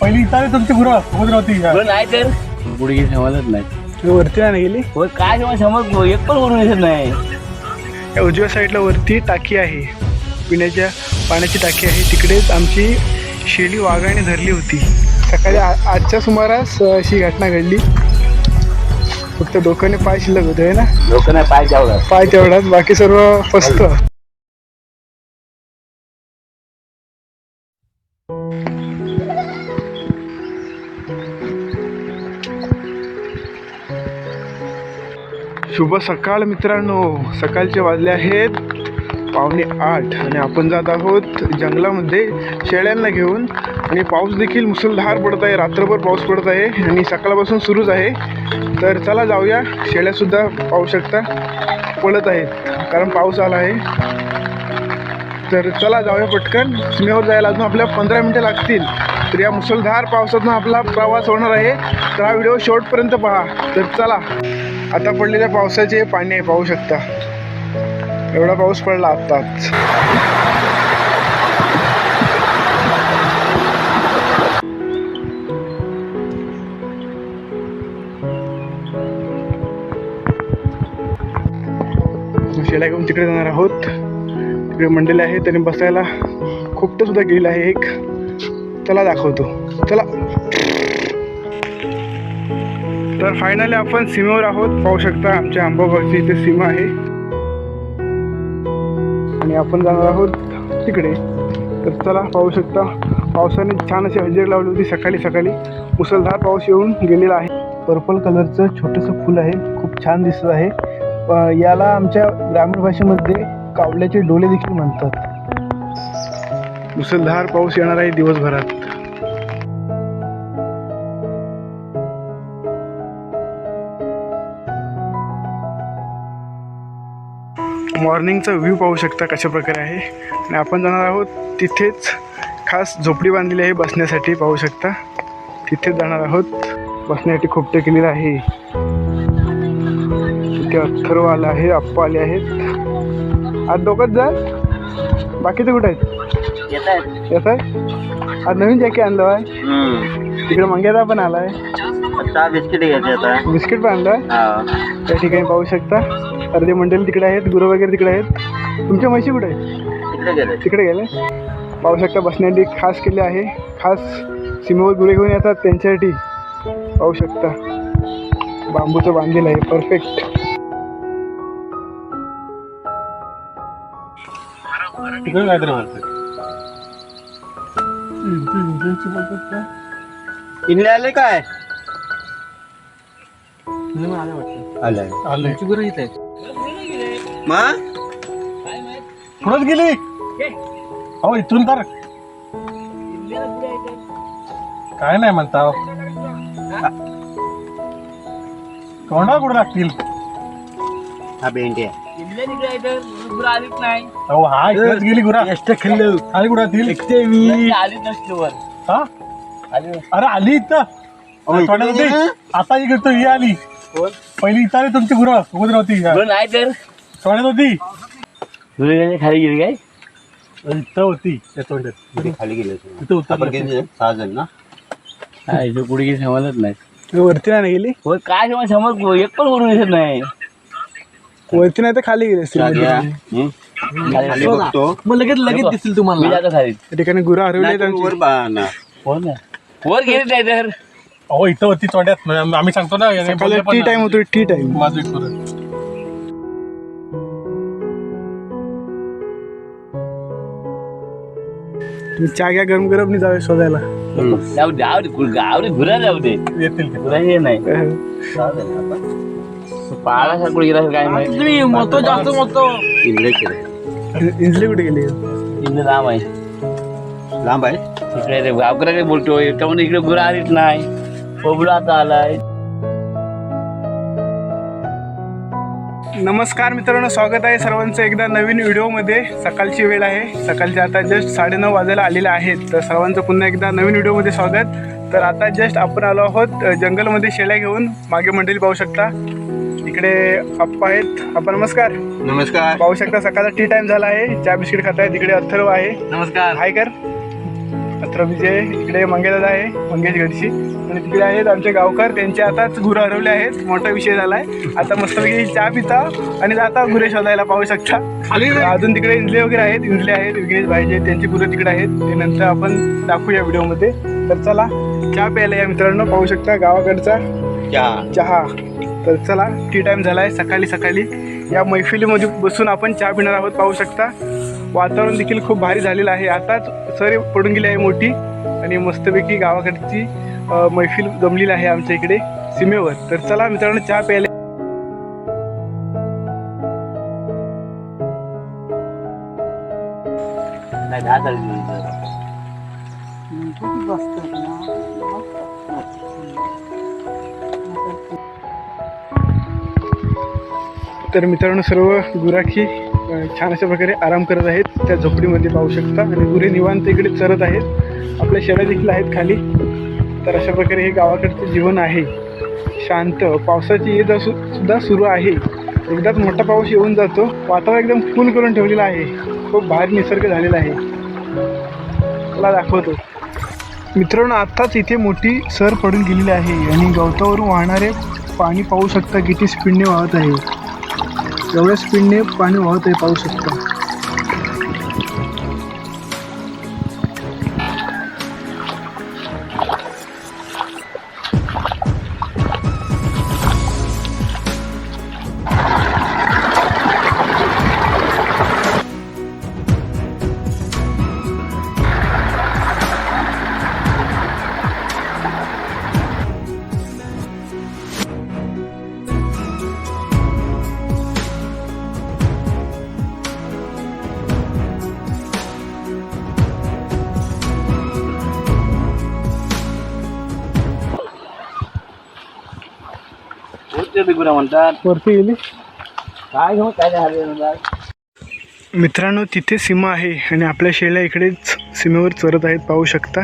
पहिली इथं तुमची गुरं समुद्र होती बरं नाही तर? गुडघे समजत नाही. वरती नाही गेली? होय काय समज समज एक पण वरून येत नाही. या उजव्या साईडला वरती टाकी आहे. पिण्याच्या पाण्याची टाकी आहे. तिकडेच आमची शेली वाघाने धरली होती. सकाळी आ आजच्या सुमारास अ, अशी घटना घडली. फक्त डोक्याने पाय शिल्लक होते है ना? लोक नाही पाय जाऊ पाय तेवढाच बाकी सर्व फस्त. शुभ सकाळ मित्रांनो. सकाळचे वाजले आहेत पावणे आठ आणि आपण जात आहोत जंगलामध्ये शेळ्यांना घेऊन. आणि पाऊस देखील मुसळधार पडत आहे. रात्रभर पाऊस पडत आहे आणि सकाळपासून सुरूच आहे. तर चला जाऊया. शेळ्यासुद्धा पाहू शकता पडत आहेत. कारण पाऊस आला आहे. तर चला जाऊया पटकन. सीमेवर जायला अजून आपल्या पंधरा मिनटं लागतील. तर या मुसळधार पावसातून आपला प्रवास होणार आहे. तर हा व्हिडिओ शेवटपर्यंत पहा. तर चला. आता पडलेल्या पावसाचे पाणी आहे पाहू शकता. एवढा पाऊस पडला आत्ताच. शेला घेऊन तिकडे जाणार आहोत. तिकडे मंडळी आहे त्याने बसायला खूपटं सुद्धा गेलेलं आहे एक. चला दाखवतो. चला. तर फायनली आपण सीमेवर आहोत. पाहू शकता आमच्या आंबाबागची इथे सीमा आहे. आणि आपण जाणार आहोत तिकडे. तर चला पाहू शकता पावसाने छान अशी हजेरी लावली होती सकाळी सकाळी. मुसळधार पाऊस येऊन गेलेला आहे. पर्पल कलरचं छोटंसं फुल आहे. खूप छान दिसत आहे. याला आमच्या ग्रामीण भाषेमध्ये कावल्याचे डोले देखील म्हणतात. मुसळधार पाऊस येणार आहे दिवसभरात. मॉर्निंगचा व्ह्यू पाहू शकता कशा प्रकारे आहे. आणि आपण जाणार आहोत तिथेच खास झोपडी बांधलेली आहे बसण्यासाठी पाहू शकता. तिथेच जाणार आहोत. बसण्यासाठी खोपटे केलेलं आहे. तिथे अथर्व आला आहे आप्पा आले आहेत. आज दोघंच जा बाकीचे कुठे आहेत? येत आहे आज नवीन जॅकेट आणलं आहे. तिकडे मंग्याचा पण आला आहे. बिस्किट घ्यायचे बिस्किट पण आणलं आहे? त्या ठिकाणी पाहू शकता. अर्धे मंडळी तिकडे आहेत गुरु वगैरे तिकडे आहेत. तुमच्या म्हशी कुठे आहेत? तिकडे गेले. तिकडे गेले? पाहू शकता बसण्यासाठी खास केले आहे. खास सीमेवर गुरे घेऊन येतात त्यांच्यासाठी. पाहू शकता. बांबूचं बांधलेलं आहे. परफेक्ट इनले आले काय? आले आले. मा? पुढंच गेली? अहो इथून तर. काय नाही म्हणता अहो. तोंडा कुठं लागतील? हा भेंडी आहे. अहो हा इकडेच गेली गुरा. खाल्लं. आली कुठं तील आली नसली वर हा? आली अरे आली इथं. आता इकडे ही आली. पहिली इथं आली तुमची गुरं. समुद्र होती नाही तर? तोंडात होती खाली गेली काय? इथं होती त्या तोंडात. खाली गेले उतरली सहा जण ना? हा इथे गुडघे समजत नाही. वरती नाही गेली? होय काय समज समज एक पण वरून येत नाही. वरती नाही तर खाली गेली असतील हम्म? खाली बघतो. मग लगेच लगेच दिसतील मी तुम्हाला. जातो खाली. ठिकाणी गुरं हरवली आहेत आमची. हो ना. वर गेले नाही तर. अहो इथं होती तोंड्यात आम्ही सांगतो ना टी. टाइम होतो टी टाइम माझं एक. तुम्ही चहा घ्या गरम गरम नाही जावे शोधायला. जाऊ दे जाऊ दे जाऊ दे गुरा जाऊ दे. येतील ते. गुरा हे नाही. पाळा सारखं गेला काय माहिती? मोठं जास्त मोठं इंजली कुठे गेली? लांब आहे. लांब आहे? इकडे काय बोलतो याच्यामध्ये इकडे गुरा आलीच नाही. कोबडा आता आलाय. नमस्कार मित्रांनो स्वागत आहे सर्वांचं एकदा नवीन व्हिडिओमध्ये. सकाळची वेळ आहे. सकाळचे आता जस्ट साडेनऊ वाजायला आलेले आहेत. तर सर्वांचं पुन्हा एकदा नवीन व्हिडिओमध्ये स्वागत. तर आता जस्ट आपण आलो आहोत जंगलमध्ये शेळ्या घेऊन. मागे मंडळी पाहू शकता. इकडे अप्पा आहेत. अप्पा नमस्कार. नमस्कार. पाहू शकता सकाळचा टी टाइम झाला आहे. चहा बिस्किट खात आहे तिकडे अथर्व आहे. नमस्कार. हाय कर. अत्र विजय इकडे मंगेदादा आहे. मंगेश गडशी. आणि तिकडे आहेत आमचे गावकर त्यांचे आताच गुरु हरवले आहेत. मोठा विषय झालाय. आता मस्तपैकी चहा पिता आणि जाता गुरे शोधायला पाहू शकता. अजून तिकडे इंजले वगैरे आहेत इंजले आहेत विघ्नेश भाईचे त्यांची गुरु तिकडे आहेत. ते नंतर आपण दाखवूया व्हिडिओमध्ये. तर चला चहा प्यायला या मित्रांनो. पाहू शकता गावाकडचा चहा. तर चला टी टाइम झालाय. सकाळी सकाळी या मैफिलीमध्ये बसून आपण चहा पिणार आहोत. पाहू शकता. वातावरण देखील खूप भारी झालेलं आहे. आताच सर पडून गेली आहे मोठी आणि मस्तपैकी गावाकडची मैफिल जमलेली आहे आमच्या इकडे सीमेवर. तर चला मित्रांनो चहा प्यायला तर मित्रांनो सर्व गुराखी छान अशा प्रकारे आराम करत आहेत. त्या झोपडीमध्ये पाहू शकता. आणि गुरे निवांत इकडे चरत आहेत. आपल्या शेळ्या देखील आहेत खाली. तर अशा प्रकारे हे गावाकडचं जीवन आहे. शांत पावसाची येत असू सुद्धा सुरू आहे. एकदाच मोठा पाऊस येऊन जातो. वातावरण एकदम फुल करून ठेवलेलं आहे. खूप भारी निसर्ग झालेला आहे. मला दाखवतो. मित्रांनो आत्ताच इथे मोठी सर पडून गेलेली आहे आणि गवतावरून वाहणारे पाणी पाहू शकता किती स्पीडने वाहत आहे. एवढ्या स्पीडने पाणी वाहत आहे पाहू शकता. कोणते गुरा म्हणतात. वरती गेली? काय घेऊन काय नाही हरले म्हणतात. मित्रांनो तिथे सीमा आहे आणि आपल्या शेळ्या इकडेच सीमेवर चरत आहेत पाहू शकता.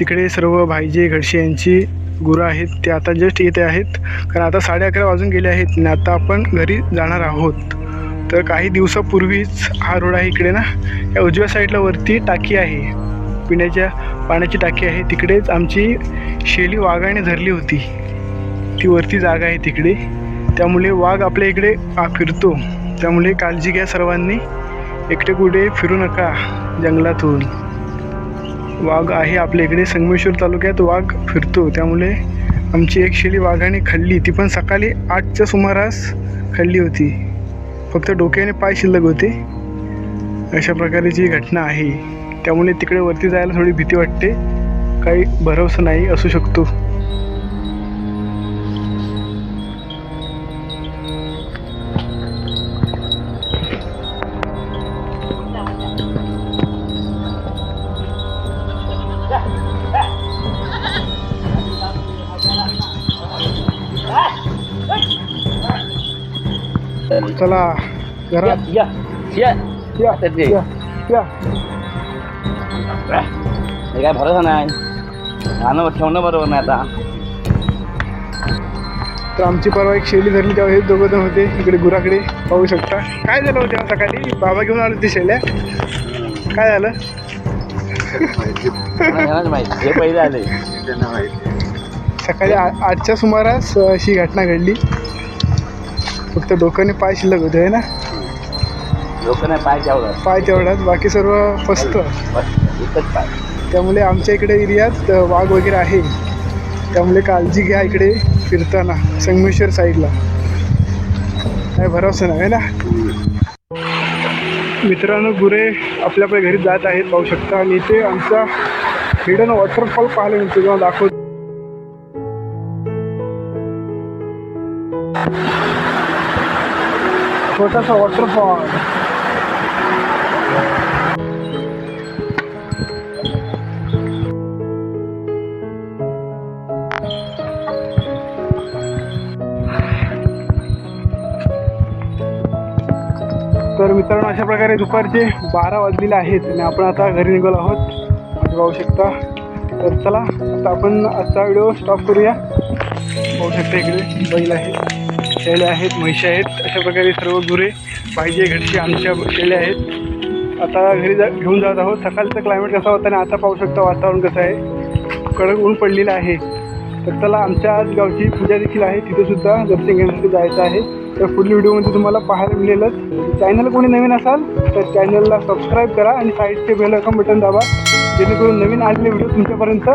तिकडे सर्व भाईजे घडशे यांची गुरं आहेत. ते आता जस्ट येते आहेत. कारण आता साडे अकरा वाजून गेले आहेत आणि आता आपण घरी जाणार आहोत. तर काही दिवसापूर्वीच हा रोड आहे इकडे ना? या उजव्या साईडला वरती टाकी आहे. पिण्याच्या पाण्याची टाकी आहे. तिकडेच आमची शेली वाघाने धरली होती. ती वरती जागा आहे तिकडे. त्यामुळे वाघ आपल्या इकडे आ, फिरतो. त्यामुळे काळजी घ्या सर्वांनी. एकटे कुठे फिरू नका जंगलातून. वाघ आहे आपल्या इकडे संगमेश्वर तालुक्यात वाघ फिरतो. त्यामुळे आमची एक शेळी वाघाने खाल्ली. ती पण सकाळी आठच्या सुमारास खाल्ली होती. फक्त डोक्याने पाय शिल्लक होते. अशा प्रकारची घटना आहे. त्यामुळे तिकडे वरती जायला थोडी भीती वाटते. काही भरवसा नाही असू शकतो. चला घरात. या या या. या या हे काय भरोसा नाही. आणं ठेवणं बरोबर नाही आता. तर आमची परवा एक शेळी धरली तेव्हा हे दोघं जण होते. इकडे गुराकडे पाहू शकता. काय झालं होतं सकाळी? बाबा घेऊन आले ते शेळ्या काय झालं? माहिती. हे पहिले आले. सकाळी आ- आठच्या सुमारास अशी घटना घडली. फक्त डोक्याने पाय शिल्लक होते है ना? नाही पाय ठेवलं पाय तेवढाच बाकी सर्व फस्त. बस एकच पाय. त्यामुळे आमच्या इकडे एरियात वाघ वगैरे आहे. त्यामुळे काळजी घ्या इकडे फिरताना संगमेश्वर साईडला. काय भरोसा नाही है ना? मित्रांनो गुरे आपल्या आपल्या घरी जात आहेत पाहू शकता. आणि इथे आमचा हिडन वॉटरफॉल पाहायला मिळतो जेव्हा दाखव छोटासा वॉटरफॉल तर मित्रांनो अशा प्रकारे दुपारचे बारा वाजलेले आहेत आणि आपण आता घरी निघालो आहोत. म्हणजे पाहू शकता. तर चला आता आपण आजचा व्हिडिओ स्टॉप करूया. पाहू शकता इकडे बैल आहे शेळ्या आहेत म्हैशा आहेत अशा प्रकारे सर्व गुरे पाहिजे घरची आमच्या शेळ्या आहेत. आता घरी जा घेऊन जात आहोत. सकाळचं क्लायमेट कसा होता आणि आता पाहू शकता वातावरण कसं आहे? कडक ऊन पडलेलं आहे. तर त्याला आमच्या आज गावची पूजा देखील आहे. तिथेसुद्धा दर्शन घेण्यासाठी जायचं आहे. तर पुढील व्हिडिओमध्ये तुम्हाला पाहायला मिळेलच. चॅनल कोणी नवीन असाल तर चॅनलला सबस्क्राईब करा आणि साईडचे बेल आयकॉन बटन दाबा. जेणेकरून नवीन आलेले व्हिडिओ तुमच्यापर्यंत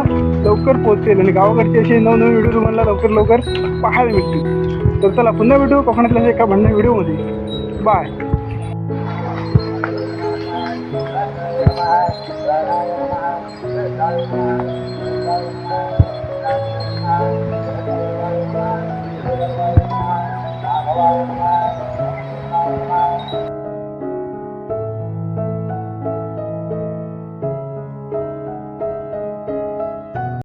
लवकर पोहोचेल. आणि गावाकडचे असे नवनवीन व्हिडिओ तुम्हाला लवकर लवकर पाहायला मिळतील. तर चला पुन्हा भेटू कोकणातल्या एका भांडण व्हिडिओमध्ये बाय